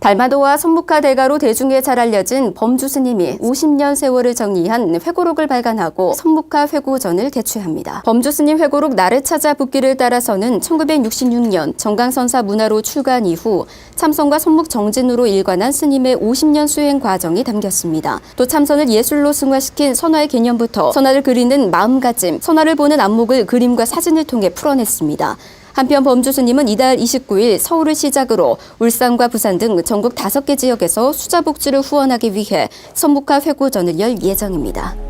달마도와 선묵화 대가로 대중에 잘 알려진 범주 스님이 50년 세월을 정리한 회고록을 발간하고 선묵화 회고전을 개최합니다. 범주 스님 회고록 나를 찾아 붓기를 따라서는 1966년 정강선사 문화로 출간 이후 참선과 선묵 정진으로 일관한 스님의 50년 수행 과정이 담겼습니다. 또 참선을 예술로 승화시킨 선화의 개념부터 선화를 그리는 마음가짐, 선화를 보는 안목을 그림과 사진을 통해 풀어냈습니다. 한편 범주 스님은 이달 29일 서울을 시작으로 울산과 부산 등 전국 5개 지역에서 수자복지를 후원하기 위해 선묵화 회고전을 열 예정입니다.